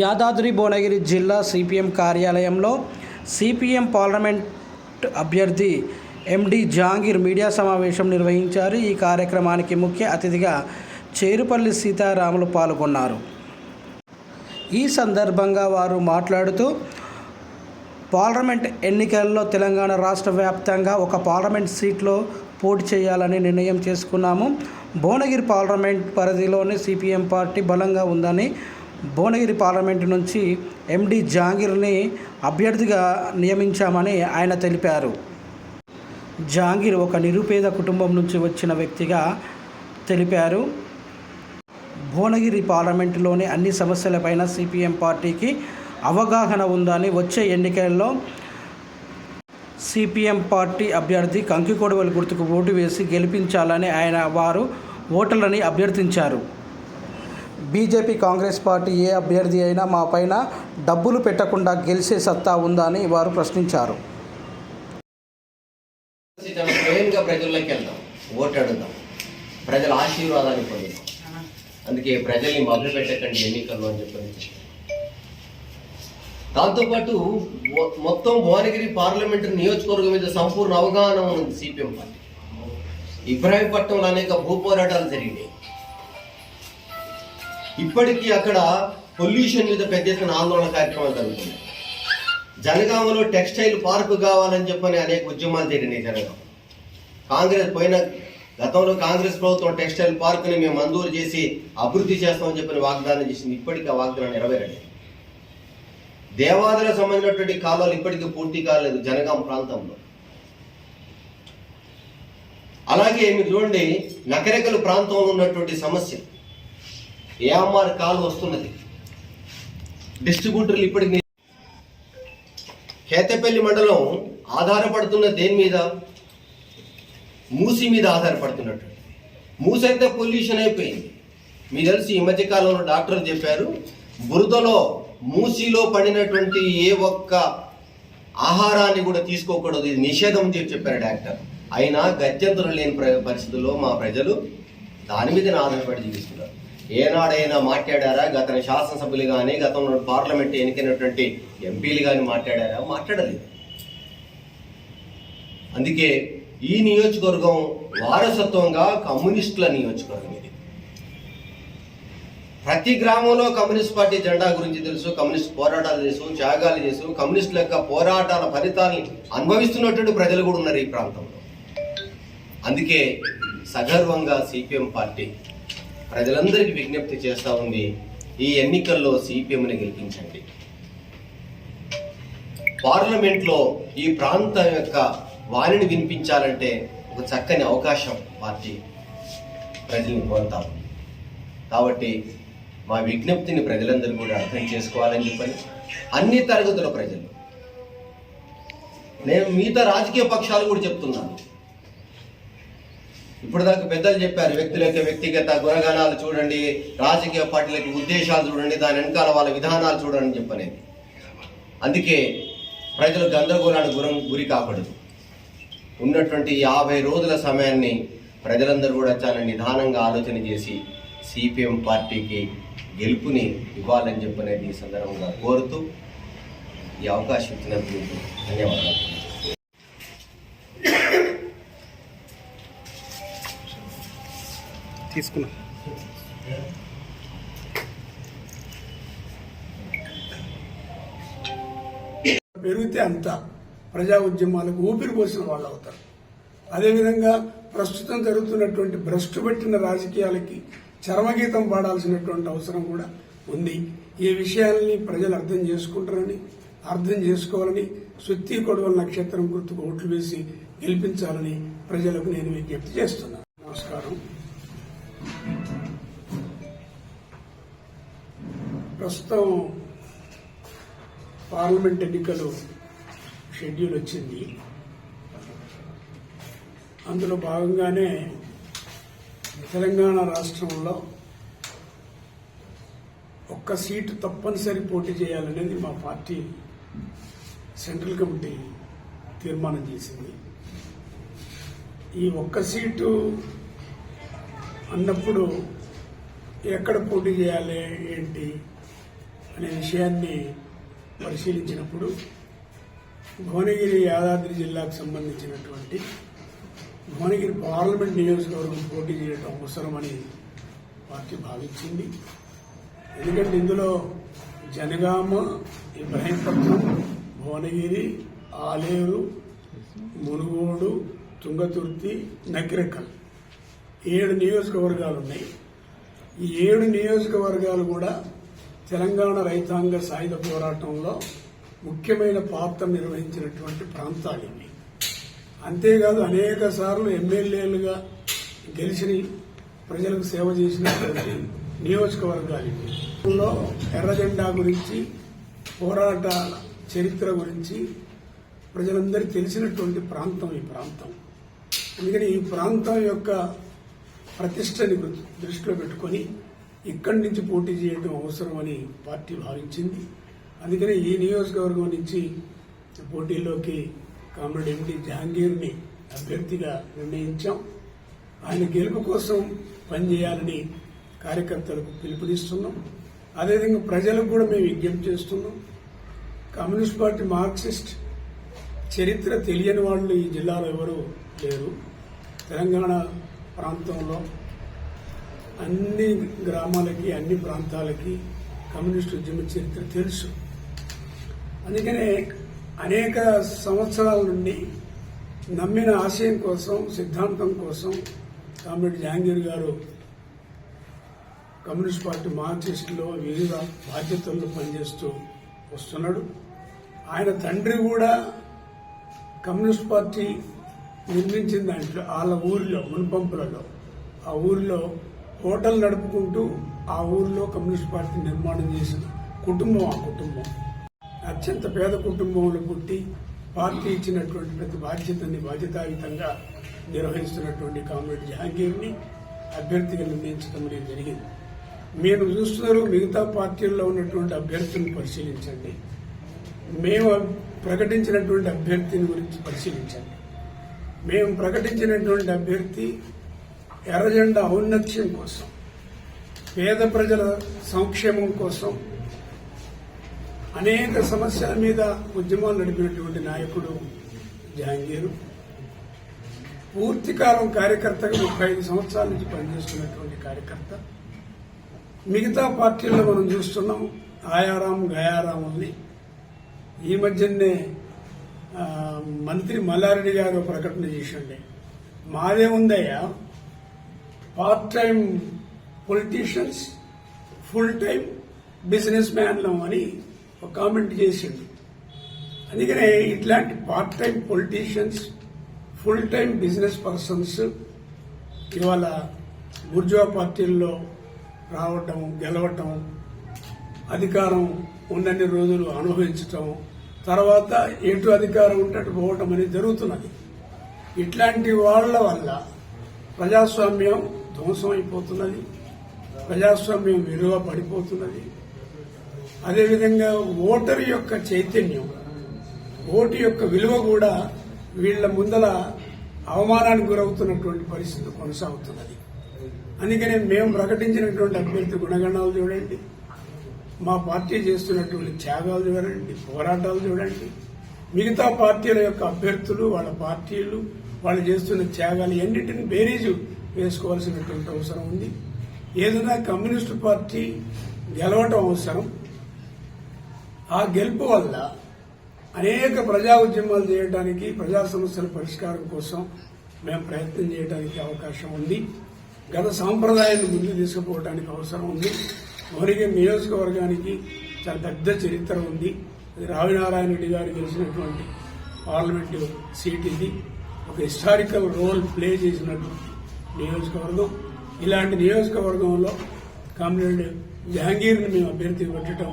యాదాద్రి భువనగిరి జిల్లా సిపిఎం కార్యాలయంలో CPM parliament అభ్యర్థి ఎండి జాంగీర్ మీడియా సమావేశం నిర్వహించారు. ఈ కార్యక్రమానికి ముఖ్య అతిథిగా చేరుపల్లి సీతారాములు పాల్గొన్నారు. ఈ సందర్భంగా వారు మాట్లాడుతూ పార్లమెంట్ ఎన్నికల్లో తెలంగాణ రాష్ట్ర వ్యాప్తంగా ఒక పార్లమెంట్ సీట్లో పోటీ చేయాలని నిర్ణయం చేసుకున్నాము. భువనగిరి పార్లమెంట్ పరిధిలోనే సిపిఎం పార్టీ బలంగా ఉందని భువనగిరి పార్లమెంటు నుంచి ఎండి జహాంగీర్ని అభ్యర్థిగా నియమించామని ఆయన తెలిపారు. జహాంగీర్ ఒక నిరుపేద కుటుంబం నుంచి వచ్చిన వ్యక్తిగా తెలిపారు. భువనగిరి పార్లమెంటులోని అన్ని సమస్యలపైన సిపిఎం పార్టీకి అవగాహన ఉందని వచ్చే ఎన్నికల్లో సిపిఎం పార్టీ అభ్యర్థి కంకికొడవలి గుర్తుకు ఓటు వేసి గెలిపించాలని ఆయన వారు ఓటర్లని అభ్యర్థించారు. బీజేపీ కాంగ్రెస్ పార్టీ ఏ అభ్యర్థి అయినా మా పైన డబ్బులు పెట్టకుండా గెలిచే సత్తా ఉందా అని వారు ప్రశ్నించారు. స్వయంగా ప్రజల్లోకి వెళ్దాం. ఓటు అడుగుదాం. ప్రజల ఆశీర్వాదాన్ని పొందుదాం. అందుకే ప్రజల్ని మొదలు పెట్టకండి ఎన్నికల్లో అని చెప్పి దాంతోపాటు మొ- మొత్తం భువనగిరి పార్లమెంటు నియోజకవర్గం మీద సంపూర్ణ అవగాహన ఉంది సిపిఎం పార్టీ ఇబ్రాహీంపట్నంలో అనేక భూ పోరాటాలు జరిగినాయి. ఇప్పటికీ అక్కడ పొల్యూషన్ మీద పెద్ద ఎత్తున ఆందోళన కార్యక్రమాలు జరుగుతుంది జనగామలో టెక్స్టైల్ పార్క్ కావాలని చెప్పని అనేక ఉద్యమాలు జరిగినాయి జనగామ కాంగ్రెస్ పోయిన గతంలో కాంగ్రెస్ ప్రభుత్వం టెక్స్టైల్ పార్క్ని మేము మంజూరు చేసి అభివృద్ధి చేస్తామని చెప్పిన వాగ్దానం చేసింది. ఇప్పటికీ ఆ వాగ్దానం నెరవేరండి దేవాదాలకు సంబంధించినటువంటి కాలువలు ఇప్పటికీ పూర్తి కాలేదు జనగాం ప్రాంతంలో. అలాగే మీరు చూడండి నకరేకల్ ప్రాంతంలో ఉన్నటువంటి సమస్య. ఏఎంఆర్ కాలు వస్తున్నది. డిస్ట్రిబ్యూటర్లు ఇప్పటికి కేతపల్లి మండలం ఆధారపడుతున్న దేని మీద? మూసి మీద ఆధారపడుతున్నట్టు. మూసి అయితే పొల్యూషన్ అయిపోయింది. మీకు తెలిసి ఈ మధ్యకాలంలో డాక్టర్లు చెప్పారు బురదలో మూసిలో పడినటువంటి ఏ ఒక్క ఆహారాన్ని కూడా తీసుకోకూడదు ఇది నిషేధం అని చెప్పి చెప్పారు డాక్టర్. అయినా గత్యంతరం లేని ప్ర- పరిస్థితుల్లో మా ప్రజలు దాని మీద ఆధారపడి జీవిస్తున్నారు. ఏనాడైనా మాట్లాడారా? గత శాసనసభ్యులు కానీ గతంలో పార్లమెంట్ ఎన్నికైనటువంటి ఎంపీలు కానీ మాట్లాడారా? మాట్లాడలేదు. అందుకే ఈ నియోజకవర్గం వారసత్వంగా కమ్యూనిస్టుల నియోజకవర్గం ఇది. ప్రతి గ్రామంలో కమ్యూనిస్ట్ పార్టీ జెండా గురించి తెలుసు కమ్యూనిస్ట్ పోరాటాలు చేసు త్యాగాలు చేసు కమ్యూనిస్టుల యొక్క పోరాటాల ఫలితాన్ని అనుభవిస్తున్నటువంటి ప్రజలు కూడా ఉన్నారు ఈ ప్రాంతంలో. అందుకే సగర్వంగా సిపిఎం పార్టీ ప్రజలందరికీ విజ్ఞప్తి చేస్తా ఉంది ఈ ఎన్నికల్లో సిపిఎంని గెలిపించండి. పార్లమెంట్లో ఈ ప్రాంతం యొక్క వాణిని వినిపించాలంటే ఒక చక్కని అవకాశం పార్టీ ప్రజల్ని కోరుతాం కాబట్టి మా విజ్ఞప్తిని ప్రజలందరూ కూడా అర్థం చేసుకోవాలని చెప్పని అన్ని తరగతుల ప్రజలు. నేను మిగతా రాజకీయ పక్షాలు కూడా చెప్తున్నాను. ఇప్పుడు దాకా పెద్దలు చెప్పారు వ్యక్తుల యొక్క వ్యక్తిగత గుణగణాలు చూడండి రాజకీయ పార్టీల ఉద్దేశాలు చూడండి దాని వెనకాల వాళ్ళ విధానాలు చూడండి చెప్పనేది. అందుకే ప్రజలు గందరగోళానికి గురం గురి కాకూడదు. ఉన్నటువంటి యాభై రోజుల సమయాన్ని ప్రజలందరూ కూడా చాలా నిదానంగా ఆలోచన చేసి సిపిఎం పార్టీకి గెలుపుని ఇవ్వాలని చెప్పనేది ఈ సందర్భంగా కోరుతూ ఈ అవకాశం ఇచ్చినందుకు ధన్యవాదాలు. తీసుకున్నాం. పెరిగితే అంత ప్రజా ఉద్యమాలకు ఊపిరి పోసిన వాళ్ళు అవుతారు. అదేవిధంగా ప్రస్తుతం జరుగుతున్నటువంటి భ్రష్టు పెట్టిన రాజకీయాలకి చరమగీతం పాడాల్సినటువంటి అవసరం కూడా ఉంది. ఈ విషయాల్ని ప్రజలు అర్థం చేసుకుంటారని అర్థం చేసుకోవాలని సుత్తి కొడవల నక్షత్రం గుర్తుకు ఓట్లు వేసి గెలిపించాలని ప్రజలకు నేను విజ్ఞప్తి చేస్తున్నాను. నమస్కారం. ప్రస్తుతం పార్లమెంట్ ఎన్నికలు షెడ్యూల్ వచ్చింది. అందులో భాగంగానే తెలంగాణ రాష్ట్రంలో ఒక్క సీటు తప్పనిసరి పోటీ చేయాలనేది మా పార్టీ సెంట్రల్ కమిటీ తీర్మానం చేసింది. ఈ ఒక్క సీటు అన్నప్పుడు ఎక్కడ పోటీ చేయాలి ఏంటి అనే విషయాన్ని పరిశీలించినప్పుడు భువనగిరి యాదాద్రి జిల్లాకు సంబంధించినటువంటి భువనగిరి పార్లమెంట్ నియోజకవర్గం పోటీ చేయడం అవసరమని పార్టీ భావించింది. ఎందుకంటే ఇందులో జనగామ ఇబ్రహీంపట్నం భువనగిరి ఆలేరు మునుగోడు తుంగతుర్తి నకిరకల్ ఏడు నియోజకవర్గాలు ఉన్నాయి. ఈ ఏడు నియోజకవర్గాలు కూడా తెలంగాణ రైతాంగ సాయుధ పోరాటంలో ముఖ్యమైన పాత్ర నిర్వహించినటువంటి ప్రాంతాలు ఇవి అంతేకాదు అనేక సార్లు ఎమ్మెల్యేలుగా గెలిచిన ప్రజలకు సేవ చేసినటువంటి నియోజకవర్గాలు ఇవి ఎర్రజెండా గురించి పోరాట చరిత్ర గురించి ప్రజలందరికీ తెలిసినటువంటి ప్రాంతం ఈ ప్రాంతం. అందుకని ఈ ప్రాంతం యొక్క ప్రతిష్టని దృష్టిలో పెట్టుకొని ఇక్కడి నుంచి పోటీ చేయడం అవసరమని పార్టీ భావించింది. అందుకనే ఈ నియోజకవర్గం నుంచి పోటీలోకి కామ్రేడ్ ఎండి జహాంగీర్ని అభ్యర్థిగా నిర్ణయించాం. ఆయన గెలుపు కోసం పనిచేయాలని కార్యకర్తలకు పిలుపునిస్తున్నాం. అదేవిధంగా ప్రజలకు కూడా మేము విజ్ఞప్తి చేస్తున్నాం. కమ్యూనిస్ట్ పార్టీ మార్క్సిస్ట్ చరిత్ర తెలియని వాళ్ళు ఈ జిల్లాలో ఎవరు లేరు. తెలంగాణ ప్రాంతంలో అన్ని గ్రామాలకి అన్ని ప్రాంతాలకి కమ్యూనిస్ట్ ఉద్యమ చరిత్ర తెలుసు. అందుకనే అనేక సంవత్సరాల నుండి నమ్మిన ఆశయం కోసం సిద్ధాంతం కోసం కామ్రేడ్ జహాంగీర్ గారు కమ్యూనిస్ట్ పార్టీ మార్క్సిస్టులో వివిధ బాధ్యతల్లో పనిచేస్తూ వస్తున్నాడు. ఆయన తండ్రి కూడా కమ్యూనిస్ట్ పార్టీ నిర్మించిన దాంట్లో వాళ్ళ ఊరిలో మున్పంపులలో. ఆ ఊరిలో హోటల్ నడుపుకుంటూ ఆ ఊరిలో కమ్యూనిస్ట్ పార్టీ నిర్మాణం చేసిన కుటుంబం ఆ కుటుంబం. అత్యంత పేద కుటుంబంలో పుట్టి పార్టీ ఇచ్చినటువంటి ప్రతి బాధ్యతని బాధ్యతాయుతంగా నిర్వహిస్తున్నటువంటి కామ్రేడ్ జహాంగీర్ని అభ్యర్థిగా నిర్ణయించడం అనేది జరిగింది. మీరు చూస్తున్నారు మిగతా పార్టీల్లో ఉన్నటువంటి అభ్యర్థులను పరిశీలించండి. మేము ప్రకటించినటువంటి అభ్యర్థిని గురించి పరిశీలించండి. మేము ప్రకటించినటువంటి అభ్యర్థి ఎర్రజెండా ఔన్నత్యం కోసం పేద ప్రజల సంక్షేమం కోసం అనేక సమస్యల మీద ఉద్యమాలు నడిపినటువంటి నాయకుడు జహాంగీరు. పూర్తికాలం కార్యకర్తగా ముప్పై ఐదు సంవత్సరాల నుంచి పనిచేస్తున్నటువంటి కార్యకర్త. మిగతా పార్టీల్లో మనం చూస్తున్నాం ఆయారాం గయారాముల్ని. ఈ మధ్యనే మంత్రి మల్లారెడ్డి గారు ప్రకటన చేసిండే మాదేముందయ్యా part time politicians full time business మ్యాన్లం అని ఒక కామెంట్ చేసిండు అందుకనే ఇట్లాంటి part time politicians full time business persons ఇవాళ బుర్జువా పార్టీల్లో రావటం గెలవటం అధికారం ఉన్నన్ని రోజులు అనుభవించటం తర్వాత ఎటు అధికారం ఉంటే పోవటం అనేది జరుగుతున్నది. ఇట్లాంటి వాళ్ళ వల్ల ప్రజాస్వామ్యం ధ్వంసం అయిపోతున్నది ప్రజాస్వామ్యం విలువ పడిపోతున్నది. అదేవిధంగా ఓటరు యొక్క చైతన్యం ఓటు యొక్క విలువ కూడా వీళ్ళ ముందల అవమానానికి గురవుతున్నటువంటి పరిస్థితి కొనసాగుతున్నది. అందుకనే మేము ప్రకటించినటువంటి అభ్యర్థి గుణగణాలు చూడండి. మా పార్టీ చేస్తున్నటువంటి త్యాగాలు చూడండి పోరాటాలు చూడండి. మిగతా పార్టీల యొక్క అభ్యర్థులు వాళ్ళ పార్టీలు వాళ్ళు చేస్తున్న త్యాగాలు ఎన్నింటిని బేరీజు వేసుకోవాల్సినటువంటి అవసరం ఉంది. ఏదైనా కమ్యూనిస్టు పార్టీ గెలవటం అవసరం. ఆ గెలుపు వల్ల అనేక ప్రజా ఉద్యమాలు చేయడానికి ప్రజా సమస్యల పరిష్కారం కోసం మేము ప్రయత్నం చేయడానికి అవకాశం ఉంది. గత సాంప్రదాయాన్ని ముందు తీసుకుపోవడానికి అవసరం ఉంది. మరిగే నియోజకవర్గానికి చాలా పెద్ద చరిత్ర ఉంది. రావినారాయణ రెడ్డి గారు గెలిచినటువంటి పార్లమెంటు సీట్ ఇది. ఒక హిస్టారికల్ రోల్ ప్లే చేసినటువంటి నియోజకవర్గం. ఇలాంటి నియోజకవర్గంలో కామ్రేడ్ జహాంగీర్ని మేము అభ్యర్థి పెట్టడం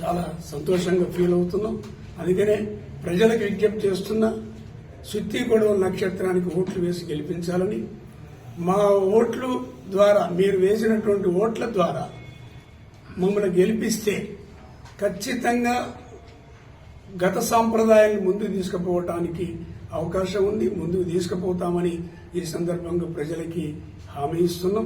చాలా సంతోషంగా ఫీల్ అవుతున్నాం. అందుకనే ప్రజలకు విజ్ఞప్తి చేస్తున్న సుత్తి గొడవ నక్షత్రానికి ఓట్లు వేసి గెలిపించాలని మా ఓట్లు ద్వారా మీరు వేసినటువంటి ఓట్ల ద్వారా మమ్మల్ని గెలిపిస్తే ఖచ్చితంగా గత సాంప్రదాయాన్ని ముందుకు తీసుకుపోవటానికి అవకాశం ఉంది ముందుకు తీసుకుపోతామని ఈ సందర్భంగా ప్రజలకి హామీ ఇస్తున్నాం.